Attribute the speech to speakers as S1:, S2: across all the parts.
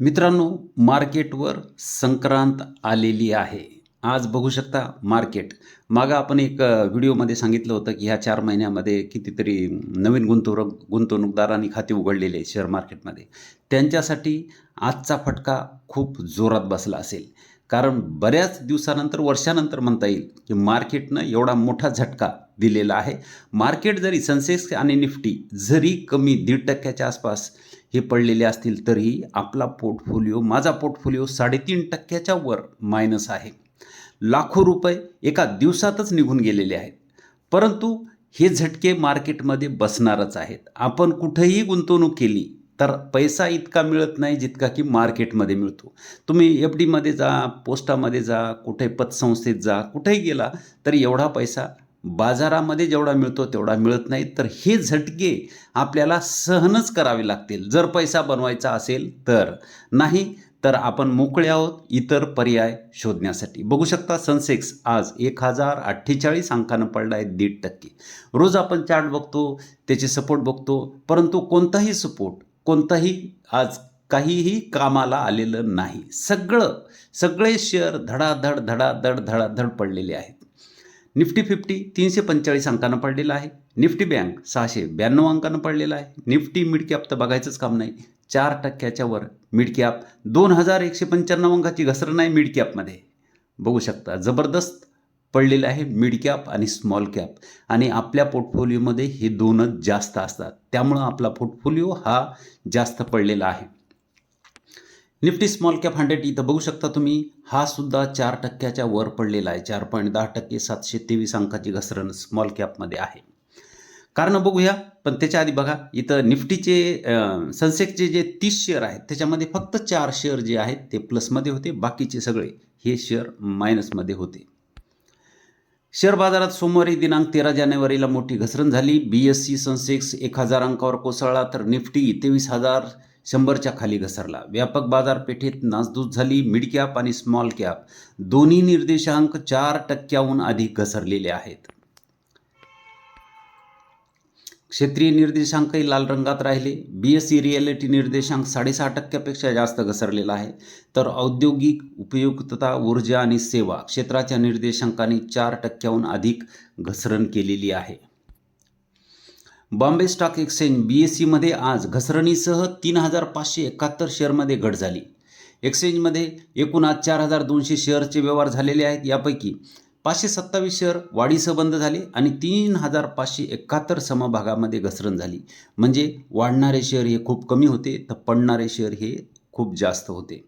S1: मित्रांनो मार्केटवर संक्रांत आलेली आहे. आज बघू शकता मार्केट. मागं आपण एक व्हिडिओमध्ये सांगितलं होतं की ह्या चार महिन्यामध्ये कितीतरी नवीन गुंतवणूक गुंतवणूकदारांनी खाते उघडलेले आहे शेअर मार्केटमध्ये. त्यांच्यासाठी आजचा फटका खूप जोरात बसला असेल. कारण बऱ्याच दिवसानंतर वर्षानंतर म्हणता येईल की मार्केटनं एवढा मोठा झटका दिलेला आहे. मार्केट जरी सेन्सेक्स आणि निफ्टी जरी कमी दीड टक्क्याच्या आसपास हे पडलेले असतील तरीही आपला पोर्टफोलिओ माझा पोर्टफोलिओ साडेतीन टक्क्याच्या वर मायनस आहे. लाखो रुपये एका दिवसातच निघून गेलेले आहेत. परंतु हे झटके मार्केटमध्ये बसणारच आहेत. आपण कुठेही गुंतवणूक केली तर पैसा इतका मिळत नाही जितका की मार्केटमध्ये मिळतो. तुम्ही एफ डीमध्ये जा पोस्टामध्ये जा कुठे पतसंस्थेत जा कुठेही गेला तरी एवढा पैसा बाजारामध्ये जेवढा मिळतो तेवढा मिळत नाही. तर हे झटके आपल्याला सहनच करावे लागतील. जर पैसा बनवायचा असेल तर. नाही तर आपण मोकळे आहोत. इतर पर्याय शोधण्यासाठी. बघू शकता सनसेक्स आज एक हजार अठ्ठेचाळीस अंकानं पडला आहे दीड टक्के. रोज आपण चार्ट बघतो त्याचे सपोर्ट बघतो. परंतु कोणताही सपोर्ट कोणताही आज काहीही कामाला आलेलं नाही. सगळं सगळे शेअर धडाधड धडाधड धडाधड पडलेले आहेत. निफ्टी फिफ्टी तीनशे पंचेचाळीस अंकानं पडलेला आहे. निफ्टी बँक सहाशे ब्याण्णव अंकानं पडलेला आहे. निफ्टी मिड कॅप तर बघायचंच काम नाही. चार टक्क्याच्या वर मिड कॅप. दोन हजार एकशे पंच्याण्णव अंकाची घसरण आहे मिड कॅपमध्ये. बघू शकता जबरदस्त पडलेलं आहे मिड कॅप आणि स्मॉल कॅप. आणि आपल्या पोर्टफोलिओमध्ये हे दोनच जास्त असतात. त्यामुळं आपला पोर्टफोलिओ हा जास्त पडलेला आहे. निफ्टी स्मॉल कॅप हंड्रेड इथं बघू शकता तुम्ही. हा सुद्धा चार टक्क्याच्या वर पडलेला आहे. चार पॉईंट दहा टक्के सातशे तेवीस अंकाची घसरण स्मॉल कॅपमध्ये आहे. कारण बघूया पण त्याच्या आधी बघा इथं निफ्टीचे सनसेक्सचे सेन्सेक्सचे जे तीस शेअर आहेत त्याच्यामध्ये फक्त चार शेअर जे आहेत ते प्लसमध्ये होते. बाकीचे सगळे हे शेअर मायनसमध्ये होते. शेअर बाजारात सोमवारी दिनांक तेरा जानेवारीला मोठी घसरण झाली. बी एस सी सेन्सेक्स एक हजार अंकावर कोसळला तर निफ्टी तेवीस हजार शंभरच्या खाली घसरला. व्यापक बाजारपेठेत नासधूस झाली. मिड कॅप आणि स्मॉल कॅप दोन्ही निर्देशांक चार टक्क्याहून अधिक घसरलेले आहेत. क्षेत्रीय निर्देशांकही लाल रंगात राहिले. बी एस सी रिॲलिटी निर्देशांक साडेसहा टक्क्यापेक्षा जास्त घसरलेला आहे. तर औद्योगिक उपयुक्तता ऊर्जा आणि सेवा क्षेत्राच्या निर्देशांकाने चार टक्क्याहून अधिक घसरण केलेली आहे. Bombay stock exchange B S सीमध्ये आज घसरणीसह तीन हजार पाचशे एकाहत्तर शेअरमध्ये घट झाली. एक्सचेंजमध्ये एकूण आज चार हजार दोनशे शेअरचे व्यवहार झालेले आहेत. यापैकी पाचशे सत्तावीस शेअर वाढीसह बंद झाले आणि तीन हजार पाचशे एकाहत्तर समभागामध्ये घसरण झाली. म्हणजे वाढणारे शेअर हे खूप कमी होते तर पडणारे शेअर हे खूप जास्त होते.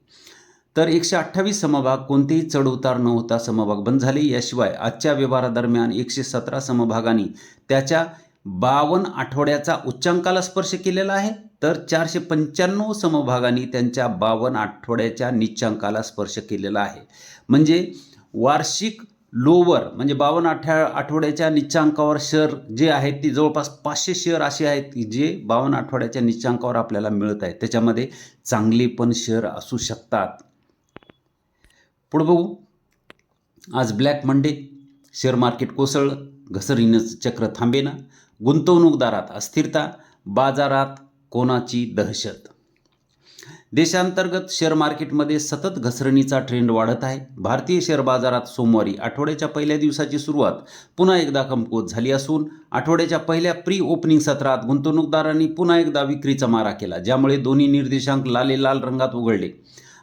S1: तर एकशे अठ्ठावीस समभाग कोणतेही चढउतार न होता समभाग बंद झाले. याशिवाय आजच्या व्यवहारादरम्यान एकशे सतरा समभागांनी त्याच्या बावन्न आठवड्याचा उच्चांकाला स्पर्श केलेला आहे. तर चारशे पंच्याण्णव समभागांनी त्यांच्या बावन्न आठवड्याच्या निच्चांकाला स्पर्श केलेला आहे. म्हणजे वार्षिक लोवर म्हणजे बावन्न आठ्या आठवड्याच्या निच्चांकावर शेअर जे आहेत ती जवळपास पाचशे शेअर असे आहेत की जे बावन्न आठवड्याच्या निच्चांकावर आपल्याला मिळत आहेत. त्याच्यामध्ये चांगले पण शेअर असू शकतात. पुढे बघू. आज ब्लॅक मंडे शेअर मार्केट कोसळलं घसरीनं चक्र थांबेना. गुंतवणूकदारात अस्थिरता बाजारात कोणाची दहशत? देशांतर्गत शेअर मार्केटमध्ये सतत घसरणीचा ट्रेंड वाढत आहे. भारतीय शेअर बाजारात सोमवारी आठवड्याच्या पहिल्या दिवसाची सुरुवात पुन्हा एकदा कमकुवत झाली असून आठवड्याच्या पहिल्या प्री ओपनिंग सत्रात गुंतवणूकदारांनी पुन्हा एकदा विक्रीचा मारा केला ज्यामुळे दोन्ही निर्देशांक लाले लाल रंगात उघडले.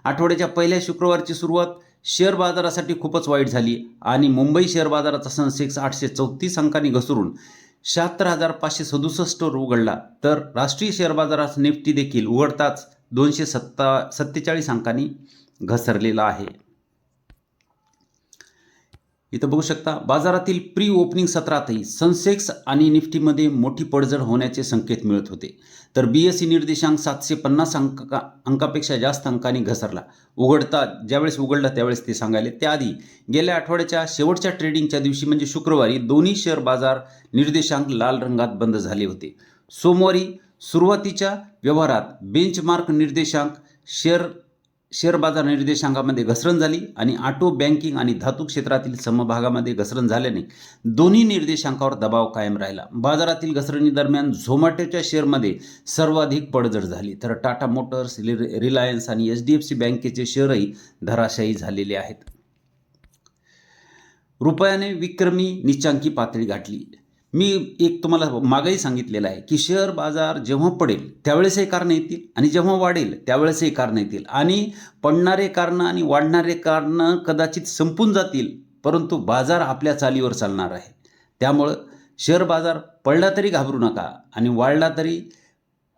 S1: आठवड्याच्या पहिल्या शुक्रवारची सुरुवात शेअर बाजारासाठी खूपच वाईट झाली आणि मुंबई शेअर बाजाराचा सेन्सेक्स आठशे चौतीस अंकांनी घसरून शहात्तर हजार पाचशे सदुसष्टवर उघडला तर राष्ट्रीय शेअर बाजारात निफ्टी देखील उघडताच दोनशे सत्ता सत्तेचाळीस अंकांनी घसरलेला आहे. इथं बघू शकता बाजारातील प्री ओपनिंग सत्रातही सनसेक्स आणि निफ्टीमध्ये मोठी पडझड होण्याचे संकेत मिळत होते. तर बी एस सी निर्देशांक सातशे पन्नास अंका अंकापेक्षा जास्त अंकांनी घसरला. उघडता ज्यावेळेस उघडला त्यावेळेस ते सांगायले. त्याआधी गेल्या आठवड्याच्या शेवटच्या ट्रेडिंगच्या दिवशी म्हणजे शुक्रवारी दोन्ही शेअर बाजार निर्देशांक लाल रंगात बंद झाले होते. सोमवारी सुरुवातीच्या व्यवहारात बेंचमार्क निर्देशांक शेअर शेअर बाजार निर्देशांकामध्ये घसरण झाली आणि ऑटो बँकिंग आणि धातू क्षेत्रातील समभागामध्ये घसरण झाल्याने दोन्ही निर्देशांकावर दबाव कायम राहिला. बाजारातील घसरणीदरम्यान झोमॅटोच्या शेअरमध्ये सर्वाधिक पडझड झाली. तर टाटा मोटर्स रिलायन्स आणि एच डी एफ सी बँकेचे शेअरही धराशायी झालेले आहेत. रुपयाने विक्रमी निचांकी पातळी गाठली. मी एक तुम्हाला मागही सांगितलेलं आहे की शेअर बाजार जेव्हा पडेल त्यावेळेसही कारणं येतील आणि जेव्हा वाढेल त्यावेळेसही कारणं येतील. आणि पडणारे कारणं आणि वाढणारे कारणं कदाचित संपून जातील परंतु बाजार आपल्या चालीवर चालणार आहे. त्यामुळं शेअर बाजार पडला तरी घाबरू नका आणि वाढला तरी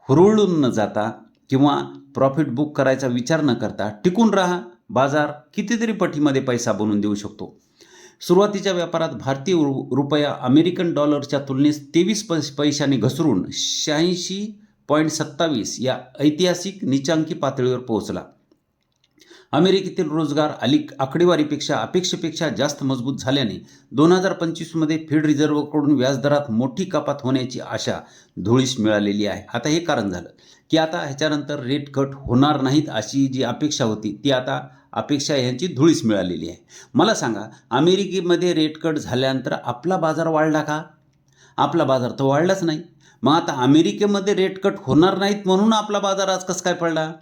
S1: हुरळून न जाता किंवा प्रॉफिट बुक करायचा विचार न करता टिकून राहा. बाजार कितीतरी पटीमध्ये पैसा बनवून देऊ शकतो. सुरुवातीच्या व्यापारात भारतीय रु- रुपया अमेरिकन डॉलरच्या तुलनेत तेवीस पै पैशांनी घसरून शहाऐंशी पॉईंट सत्तावीस या ऐतिहासिक निचांकी पातळीवर पोहोचला. अमेरिकेतील रोजगार अली आकडेवारीपेक्षा अपेक्षेपेक्षा जास्त मजबूत झाल्याने दोन हजार पंचवीसमध्ये फेड रिझर्व्हकडून व्याजदरात मोठी कपात होण्याची आशा धुळीस मिळालेली आहे. आता हे कारण झालं की आता ह्याच्यानंतर रेट कट होणार नाहीत अशी जी अपेक्षा होती ती आता अपेक्षा ह्यांची धुळीस मिळालेली आहे. मला सांगा अमेरिकेमध्ये रेट कट झाल्यानंतर आपला बाजार वाढला का? आपला बाजार तर वाढलाच नाही. मग आता अमेरिकेमध्ये रेट कट होणार नाहीत म्हणून आपला बाजार आज कसं काय पडला?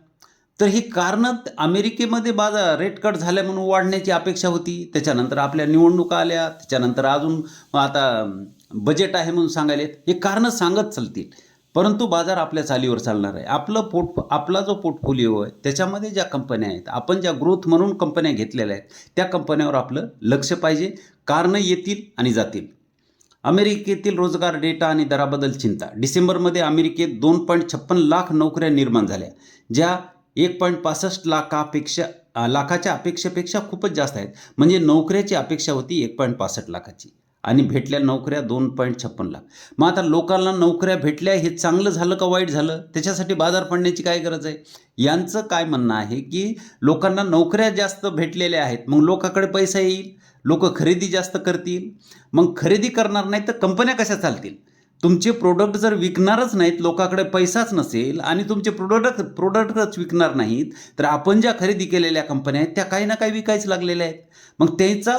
S1: तर ही कारणं अमेरिकेमध्ये बाजार रेट कट झाल्या म्हणून वाढण्याची अपेक्षा होती. त्याच्यानंतर आपल्या निवडणुका आल्या. त्याच्यानंतर अजून आता बजेट आहे म्हणून सांगायलेत. हे कारणं सांगत चालतील. परंतु बाजार आपल्या चालीवर चालणार आहे. आपलं पोर्ट आपला जो पोर्टफोलिओ आहे त्याच्यामध्ये ज्या कंपन्या आहेत आपण ज्या ग्रोथ म्हणून कंपन्या घेतलेल्या आहेत त्या कंपन्यावर आपलं लक्ष पाहिजे कारणं येतील आणि जातील. अमेरिकेतील रोजगार डेटा आणि दराबद्दल चिंता. डिसेंबरमध्ये अमेरिकेत दोन पॉईंट छप्पन लाख नोकऱ्या निर्माण झाल्या ज्या एक पॉईंट पासष्ट लाखापेक्षा लाखाच्या अपेक्षेपेक्षा खूपच जास्त आहेत. म्हणजे नोकऱ्याची अपेक्षा होती एक पॉईंट पासष्ट लाखाची. आणि भेटल्या नोकऱ्या दोन पॉईंट छप्पन लाख. मग आता लोकांना नोकऱ्या भेटल्या हे चांगलं झालं का वाईट झालं? त्याच्यासाठी बाजार पडण्याची काय गरज आहे? यांचं काय म्हणणं आहे की लोकांना नोकऱ्या जास्त भेटलेल्या आहेत मग लोकांकडे पैसा येईल? लोक खरेदी जास्त करतील? मग खरेदी करणार नाही तर कंपन्या कशा चालतील? तुमचे प्रोडक्ट जर विकणारच नाहीत लोकांकडे पैसाच नसेल आणि तुमचे प्रोडक्ट प्रोडक्टच विकणार नाहीत तर आपण ज्या खरेदी केलेल्या कंपन्या आहेत त्या काही ना काही विकायच लागलेल्या आहेत. मग त्याचा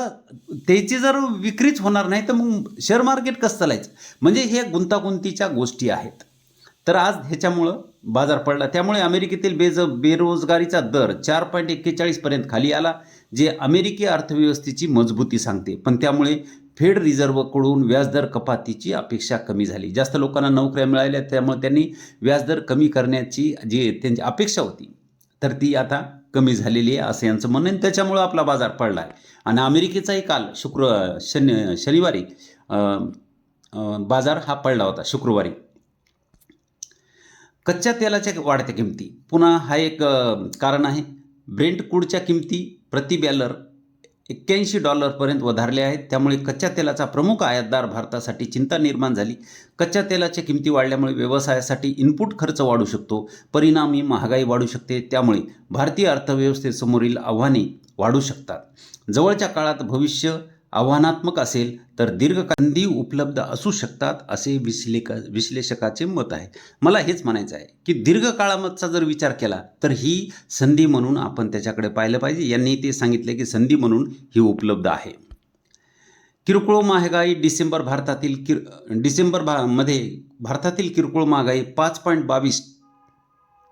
S1: त्याची जर विक्रीच होणार नाही तर मग शेअर मार्केट कसं चालायचं? म्हणजे हे गुंतागुंतीच्या गोष्टी आहेत. तर आज ह्याच्यामुळं बाजार पडला. त्यामुळे अमेरिकेतील बेज बेरोजगारीचा दर चार पॉईंट एक्केचाळीसपर्यंत खाली आला जे अमेरिकी अर्थव्यवस्थेची मजबूती सांगते. पण त्यामुळे फेड रिझर्व्हकडून व्याजदर कपातीची अपेक्षा कमी झाली. जास्त लोकांना नोकऱ्या मिळाल्या त्यामुळे त्यांनी व्याजदर कमी करण्याची जी त्यांची अपेक्षा होती तर ती आता कमी झालेली आहे असं यांचं म्हणणं त्याच्यामुळं आपला बाजार पडला आहे आणि अमेरिकेचाही काल शुक्र शनि शनिवारी बाजार हा पडला होता शुक्रवारी. कच्च्या तेलाच्या वाढत्या किमती. पुन्हा हा एक कारण आहे. ब्रेंट कूडच्या किमती प्रति बॅलर एक्क्याऐंशी डॉलरपर्यंत वधारले आहेत. त्यामुळे कच्च्या तेलाचा प्रमुख आयातदार भारतासाठी चिंता निर्माण झाली. कच्च्या तेलाच्या किमती वाढल्यामुळे व्यवसायासाठी इनपुट खर्च वाढू शकतो. परिणामी महागाई वाढू शकते. त्यामुळे भारतीय अर्थव्यवस्थेसमोरील आव्हाने वाढू शकतात. जवळच्या काळात भविष्य आव्हानात्मक असेल तर दीर्घकांदी उपलब्ध असू शकतात असे विश्लेक विश्लेषकाचे मत आहे. मला हेच म्हणायचं आहे की दीर्घकाळाचा जर विचार केला तर ही संधी म्हणून आपण त्याच्याकडे पाहिलं पाहिजे. यांनी ते सांगितले की संधी म्हणून ही उपलब्ध आहे. किरकोळ महागाई डिसेंबर भारतातील किर डिसेंबर भा मध्ये भारतातील किरकोळ महागाई पाच पॉईंट बावीस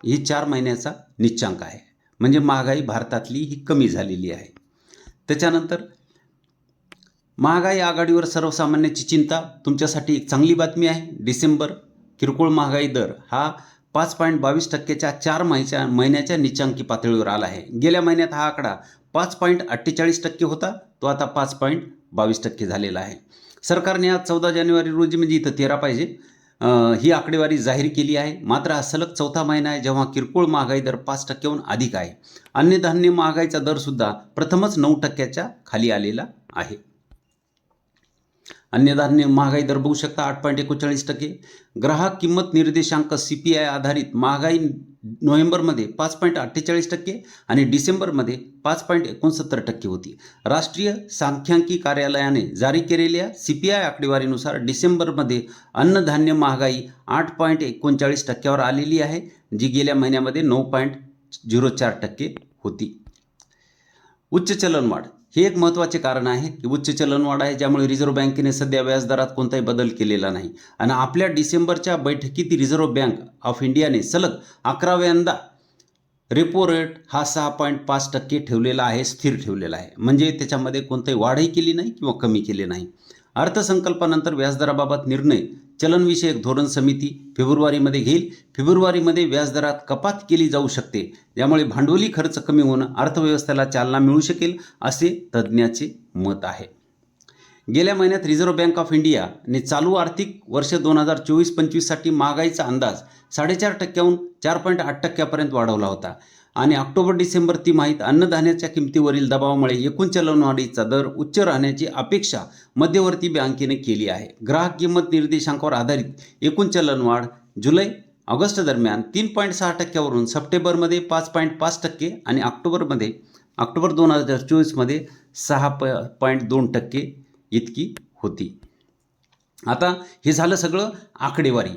S1: ही चार महिन्याचा निच्चांक आहे. म्हणजे महागाई भारतातली ही कमी झालेली आहे. त्याच्यानंतर महागाई आघाडीवर सर्वसामान्याची चिंता. तुमच्यासाठी एक चांगली बातमी आहे. डिसेंबर किरकोळ महागाई दर हा पाच पॉईंट बावीस टक्क्याच्या चार महिन्याच्या महिन्याच्या निचांकी पातळीवर आला आहे. गेल्या महिन्यात हा आकडा पाच पॉईंट अठ्ठेचाळीस टक्के होता. तो आता पाच पॉईंट बावीस टक्के झालेला आहे. सरकारने आज चौदा जानेवारी रोजी म्हणजे इथं तेरा पाहिजे ही आकडेवारी जाहीर केली आहे. मात्र हा सलग चौथा महिना आहे जेव्हा किरकोळ महागाई दर पाच टक्क्याहून अधिक आहे. अन्नधान्य महागाईचा दरसुद्धा प्रथमच नऊ टक्क्याच्या खाली आलेला आहे. अन्नधान्य महागाई दर बघू शकता आठ पॉईंट एकोणचाळीस टक्के. ग्राहक किंमत निर्देशांक सी पी आय आधारित महागाई नोव्हेंबरमध्ये पाच पॉईंट अठ्ठेचाळीस टक्के आणि डिसेंबरमध्ये पाच पॉईंट एकोणसत्तर टक्के होती. राष्ट्रीय सांख्यिकी कार्यालयाने जारी केलेल्या सी पी आय आकडेवारीनुसार डिसेंबरमध्ये अन्नधान्य महागाई आठ पॉईंट एकोणचाळीस टक्क्यावर आलेली आहे जी गेल्या महिन्यामध्ये नऊ पॉईंट झिरो चार टक्के होती. उच्च चलनवाढ. हे एक महत्त्वाचे कारण आहे. की उच्च चलनवाढ आहे ज्यामुळे रिझर्व्ह बँकेने सध्या व्याजदरात कोणताही बदल केलेला नाही. आणि आपल्या डिसेंबरच्या बैठकीत रिझर्व्ह बँक ऑफ इंडियाने सलग अकराव्यांदा रेपो रेट हा सहा पॉईंट पाच टक्के ठेवलेला आहे स्थिर ठेवलेला आहे. म्हणजे त्याच्यामध्ये कोणताही वाढही केली नाही किंवा कमी केली नाही. अर्थसंकल्पानंतर व्याजदराबाबत निर्णय चलनविषयक धोरण समिती फेब्रुवारीमध्ये घेईल. फेब्रुवारीमध्ये व्याजदरात कपात केली जाऊ शकते. यामुळे भांडवली खर्च कमी होऊन अर्थव्यवस्थेला चालना मिळू शकेल असे तज्ज्ञाचे मत आहे. गेल्या महिन्यात रिझर्व्ह बँक ऑफ इंडियाने चालू आर्थिक वर्ष दोन हजार चोवीस पंचवीससाठी महागाईचा अंदाज साडेचार टक्क्याहून चार पॉईंट आठ टक्क्यापर्यंत वाढवला होता. आणि ऑक्टोबर डिसेंबर तिमाहीत अन्नधान्याच्या किमतीवरील दबावामुळे एकूण चलनवाढीचा दर उच्च राहण्याची अपेक्षा मध्यवर्ती बँकेने केली आहे. ग्राहक किंमत निर्देशांकावर आधारित एकूण चलनवाढ जुलै ऑगस्ट दरम्यान तीन पॉईंट सहा टक्क्यावरून सप्टेंबरमध्ये पाच पॉईंट पाच टक्के आणि ऑक्टोबरमध्ये ऑक्टोबर दोन हजार चोवीसमध्ये सहा प पॉईंट दोन टक्के इतकी होती. आता हे झालं सगळं आकडेवारी.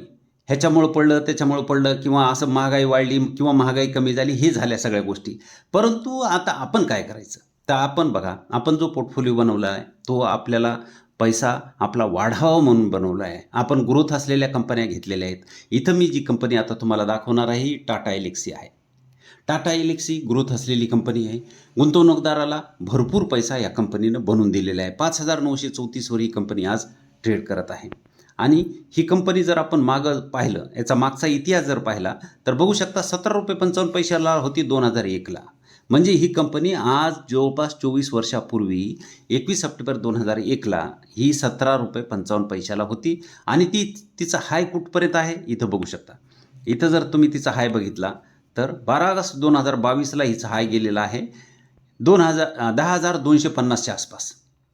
S1: ह्याच्यामुळं पडलं त्याच्यामुळं पडलं किंवा असं महागाई वाढली किंवा महागाई कमी झाली हे झाल्या सगळ्या गोष्टी. परंतु आता आपण काय करायचं? तर आपण बघा आपण जो पोर्टफोलिओ बनवला आहे तो आपल्याला पैसा आपला वाढावा म्हणून बनवला आहे आपण ग्रोथ असलेल्या कंपन्या घेतलेल्या आहेत. इथं मी जी कंपनी आता तुम्हाला दाखवणार आहे ही टाटा एलेक्सी आहे. टाटा एलेक्सी ग्रोथ असलेली कंपनी आहे. गुंतवणूकदाराला भरपूर पैसा या कंपनीनं बनवून दिलेला आहे. पाच हजार नऊशे चौतीसवर ही कंपनी आज ट्रेड करत आहे. आणि ही कंपनी जर आपण मागं पाहिलं याचा मागचा इतिहास जर पाहिला तर बघू शकता सतरा रुपये पंचावन्न पैशाला होती दोन हजार एकला. म्हणजे ही कंपनी आज जवळपास चोवीस वर्षापूर्वी एकवीस सप्टेंबर दोन हजार एकला ही सतरा रुपये पंचावन्न पैशाला होती आणि ती तिचा हाय कुठपर्यंत आहे इथं बघू शकता. इथं जर तुम्ही तिचा हाय बघितला तर बारा ऑगस्ट दोन हजार बावीसला हिचा हाय गेलेला आहे दोन हजार दहा हजार दोनशे पन्नासच्या आसपास.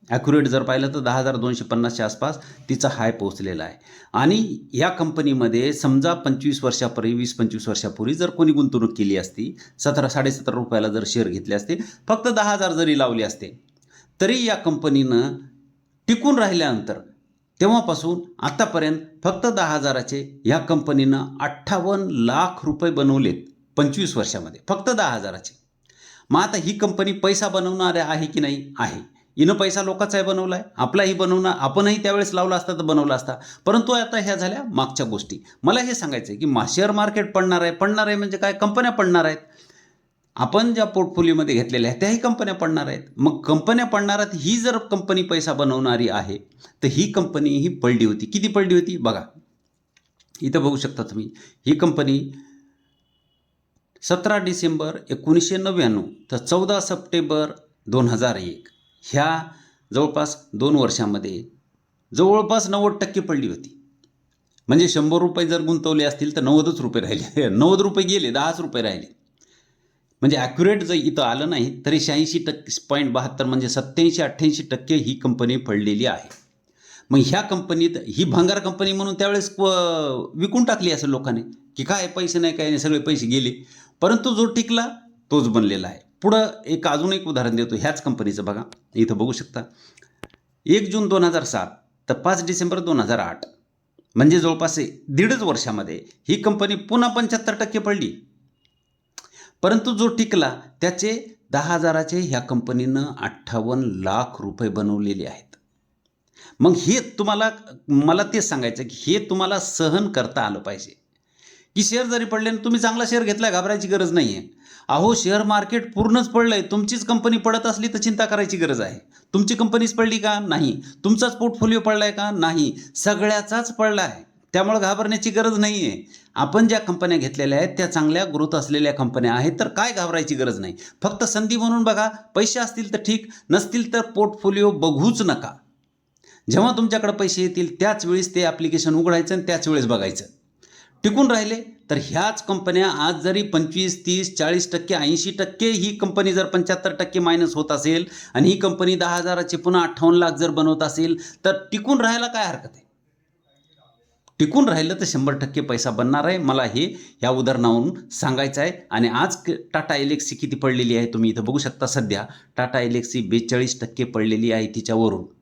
S1: ॲक्युरेट जर पाहिलं तर दहा हजार दोनशे पन्नासच्या आसपास तिचा हाय पोहोचलेला आहे. आणि या कंपनीमध्ये समजा पंचवीस वर्षापूर्वी वीस पंचवीस वर्षापूर्वी जर कोणी गुंतवणूक केली असती सतरा साडेसतरा रुपयाला जर शेअर घेतले असते फक्त दहा हजार जरी लावले असते तरी या कंपनीनं टिकून राहिल्यानंतर तेव्हापासून आत्तापर्यंत फक्त दहा हजाराचे ह्या कंपनीनं अठ्ठावन्न लाख रुपये बनवलेत पंचवीस वर्षामध्ये. फक्त दहा हजाराचे. मग आता ही कंपनी पैसा बनवणाऱ्या आहे की नाही? आहे. हिनं पैसा लोकांचाही बनवला आहे आपलाही बनवणं आपणही त्यावेळेस लावला असता तर बनवला असता. परंतु आता ह्या झाल्या मागच्या गोष्टी. मला हे सांगायचं आहे की मा शेअर मार्केट पडणार आहे पडणार आहे म्हणजे काय? कंपन्या पडणार आहेत. आपण ज्या पोर्टफोलिओमध्ये घेतलेल्या आहेत त्याही कंपन्या पडणार आहेत. मग कंपन्या पडणार आहेत ही जर कंपनी पैसा बनवणारी आहे तर ही कंपनी ही पडली होती. किती पडली होती? बघा. इथं बघू शकता तुम्ही. ही कंपनी सतरा डिसेंबर एकोणीसशे नव्याण्णव तर चौदा सप्टेंबर दोन हजार एक. ह्या जवळपास दोन वर्षामध्ये जवळपास नव्वद टक्के पडली होती. म्हणजे शंभर रुपये जर गुंतवले असतील तर नव्वदच रुपये राहिले. नव्वद रुपये गेले दहाच रुपये राहिले. म्हणजे ॲक्युरेट जर इथं आलं नाही तरी शहाऐंशी टक्के पॉईंट बहात्तर म्हणजे सत्याऐंशी अठ्ठ्याऐंशी टक्के ही कंपनी पडलेली आहे. मग ह्या कंपनीत ही भंगार कंपनी म्हणून त्यावेळेस विकून टाकली असेल लोकांनी की काय पैसे नाही काय नाही सगळे पैसे गेले. परंतु जो टिकला तोच बनलेला आहे. पुढं एक अजून एक उदाहरण देतो ह्याच कंपनीचं बघा इथं बघू शकता. एक जून दोन हजार सात तर पाच डिसेंबर दोन हजार आठ म्हणजे जवळपास दीडच वर्षामध्ये ही कंपनी पुन्हा पंच्याहत्तर टक्के पडली. परंतु जो टिकला त्याचे दहा हजाराचे ह्या कंपनीनं अठ्ठावन्न लाख रुपये बनवलेले आहेत. मग हे तुम्हाला मला तेच सांगायचं की हे तुम्हाला सहन करता आलं पाहिजे. की शेअर जरी पडले तुम्ही चांगला शेअर घेतला घाबरायची गरज नाही आहे अहो शेअर मार्केट पूर्णच पडलं आहे तुमचीच कंपनी पडत असली तर चिंता करायची गरज आहे. तुमची कंपनीच पडली का? नाही. तुमचाच पोर्टफोलिओ पडला आहे का? नाही. सगळ्याचाच पडला आहे त्यामुळे घाबरण्याची गरज नाही आहे आपण ज्या कंपन्या घेतलेल्या आहेत त्या चांगल्या ग्रोथ असलेल्या कंपन्या आहेत तर काय घाबरायची गरज नाही. फक्त संधी म्हणून बघा पैसे असतील तर ठीक नसतील तर पोर्टफोलिओ बघूच नका. जेव्हा तुमच्याकडे पैसे येतील त्याच वेळेस ते ॲप्लिकेशन उघडायचं आणि त्याच वेळेस बघायचं. टिकून राहिले तर ह्याच कंपन्या आज जरी पंचवीस तीस चाळीस टक्के ऐंशी टक्के ही कंपनी जर पंच्याहत्तर टक्के मायनस होत असेल आणि ही कंपनी दहा हजाराची पुन्हा अठ्ठावन्न लाख जर बनवत असेल तर टिकून राहायला काय हरकत आहे? टिकून राहिलं तर शंभर टक्के पैसा बनणार आहे. मला हे या उदाहरणावरून सांगायचं आहे. आणि आज क- टाटा एलेक्सी किती पडलेली आहे तुम्ही इथं बघू शकता सध्या. टाटा एलेक्सी बेचाळीस टक्के पडलेली आहे तिच्यावरून.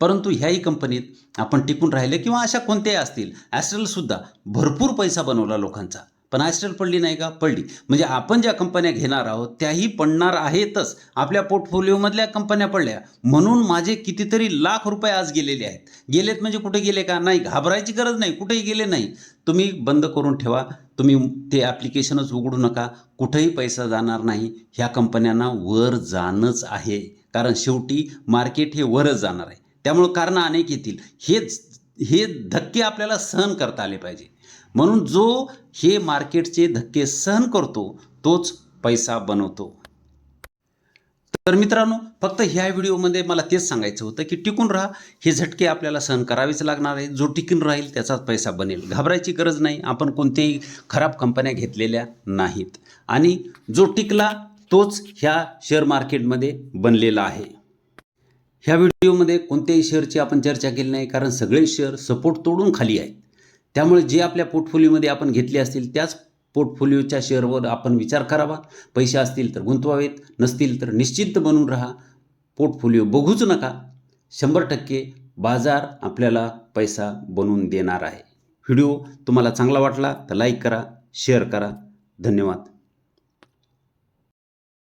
S1: परंतु ह्याही कंपनीत आपण टिकून राहिले किंवा अशा कोणत्याही असतील ॲस्ट्रलसुद्धा भरपूर पैसा बनवला लोकांचा. पण ॲस्ट्रल पडली नाही का? पडली. म्हणजे आपण ज्या कंपन्या घेणार आहोत त्याही पडणार आहेतच. आपल्या पोर्टफोलिओमधल्या कंपन्या पडल्या. म्हणून माझे कितीतरी लाख रुपये आज गेलेले आहेत. गेलेत म्हणजे कुठे गेले का? नाही घाबरायची गरज नाही. कुठेही गेले नाही. तुम्ही बंद करून ठेवा. तुम्ही ते ॲप्लिकेशनच उघडू नका. कुठेही पैसा जाणार नाही. ह्या कंपन्यांना वर जाणंच आहे. कारण शेवटी मार्केट हे वरच जाणार आहे. त्यामुळं कारणं अनेक येतील. हेच हे धक्के आपल्याला सहन करता आले पाहिजे. म्हणून जो हे मार्केटचे धक्के सहन करतो तोच पैसा बनवतो. तर मित्रांनो फक्त ह्या व्हिडिओमध्ये मला तेच सांगायचं होतं की टिकून राहा. हे झटके आपल्याला सहन करावेच लागणार आहे. जो टिकून राहील त्याचाच पैसा बनेल. घाबरायची गरज नाही. आपण कोणत्याही खराब कंपन्या घेतलेल्या नाहीत. आणि जो टिकला तोच ह्या शेअर मार्केटमध्ये बनलेला आहे. ह्या व्हिडिओमध्ये कोणत्याही शेअरची आपण चर्चा केली नाही कारण सगळे शेअर सपोर्ट तोडून खाली आहेत. त्यामुळे जे आपल्या पोर्टफोलिओमध्ये आपण घेतले असतील त्याच पोर्टफोलिओच्या शेअरवर आपण विचार करावा. पैसे असतील तर गुंतवावेत नसतील तर निश्चित बनून राहा. पोर्टफोलिओ बघूच नका. शंभर टक्के बाजार आपल्याला पैसा बनवून देणार आहे. व्हिडिओ तुम्हाला चांगला वाटला तर लाईक करा शेअर करा. धन्यवाद.